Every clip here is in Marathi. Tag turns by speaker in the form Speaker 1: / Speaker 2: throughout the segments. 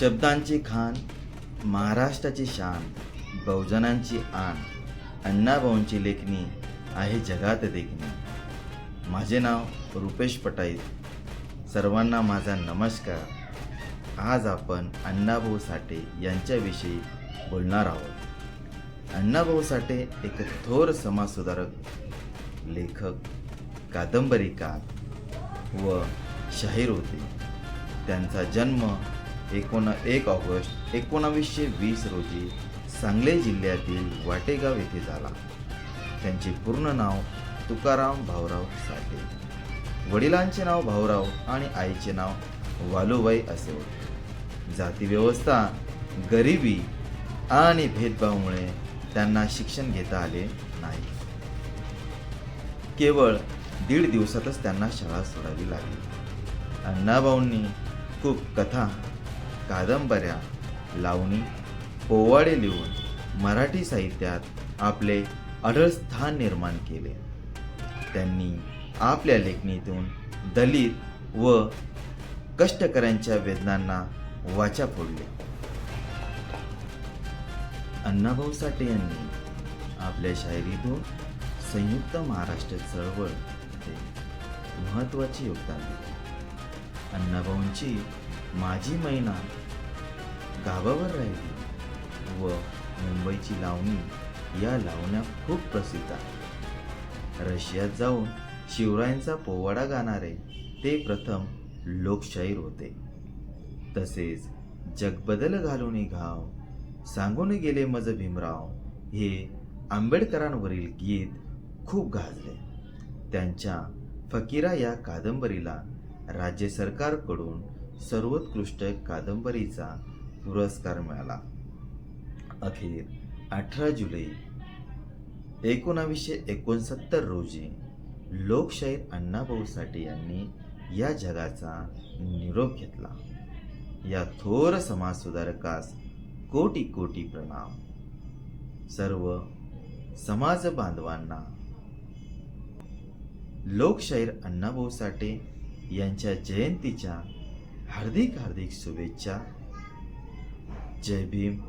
Speaker 1: शब्दांची खान महाराष्ट्राची शान बहुजनांची आण अण्णाभाऊंची लेखणी आहे जगात देखणी. माझे नाव रुपेश पटाईत. सर्वांना माझा नमस्कार. आज आपण अण्णाभाऊ साठे यांच्याविषयी बोलणार आहोत. अण्णाभाऊ साठे एक थोर समाजसुधारक लेखक कादंबरीकार व शाहीर होते. त्यांचा जन्म एकोण एक ऑगस्ट एकोणावीसशे वीस रोजी सांगली जिल्ह्यातील वाटेगाव येथे झाला. त्यांचे पूर्ण नाव तुकाराम भाऊराव साठे. वडिलांचे नाव भाऊराव आणि आईचे नाव वालुबाई असे होते. जातीव्यवस्था गरिबी आणि भेदभावामुळे त्यांना शिक्षण घेता आले नाही. केवळ दीड दिवसातच त्यांना शाळा सोडावी लागली. अण्णाभाऊंनी खूप कथा कादंबऱ्या लावणी पोवाडे लिहून मराठी साहित्यात आपले अढळ स्थान निर्माण केले. त्यांनी आपल्या लेखणीतून दलित व कष्टकऱ्यांच्या वेदनांना वाचा फोडले. अण्णाभाऊ साठे यांनी आपल्या शायरीतून संयुक्त महाराष्ट्र चळवळ हे महत्त्वाचे योगदान दिले. अण्णाभाऊंची माझी मैना गावावर राहिली व मुंबईची लावणी या लावण्या खूप प्रसिद्ध आहे रशियात जाऊन शिवरायांचा पोवाडा गाणारे ते प्रथम लोकशाहीर होते. तसेच जगबदल घालून घाव सांगून गेले मज भीमराव. हे आंबेडकरांवरील गीत खूप गाजले. त्यांच्या फकीरा या कादंबरीला राज्य सरकारकडून सर्वोत्कृष्ट कादंबरीचा पुरस्कार मिळाला. अखेर अठरा जुलै एकोणावीसशे एकोणसत्तर रोजी लोकशाहीर अण्णाभाऊ साठे यांनी या जगाचा निरोप घेतला. या थोर समाजसुधारकास कोटी कोटी प्रणाम. सर्व समाज बांधवांना लोकशाहीर अण्णाभाऊ साठे यांच्या जयंतीच्या हार्दिक हार्दिक शुभेच्छा. जय भीम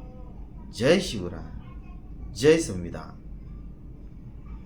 Speaker 1: जय शिवराय जय संविधान.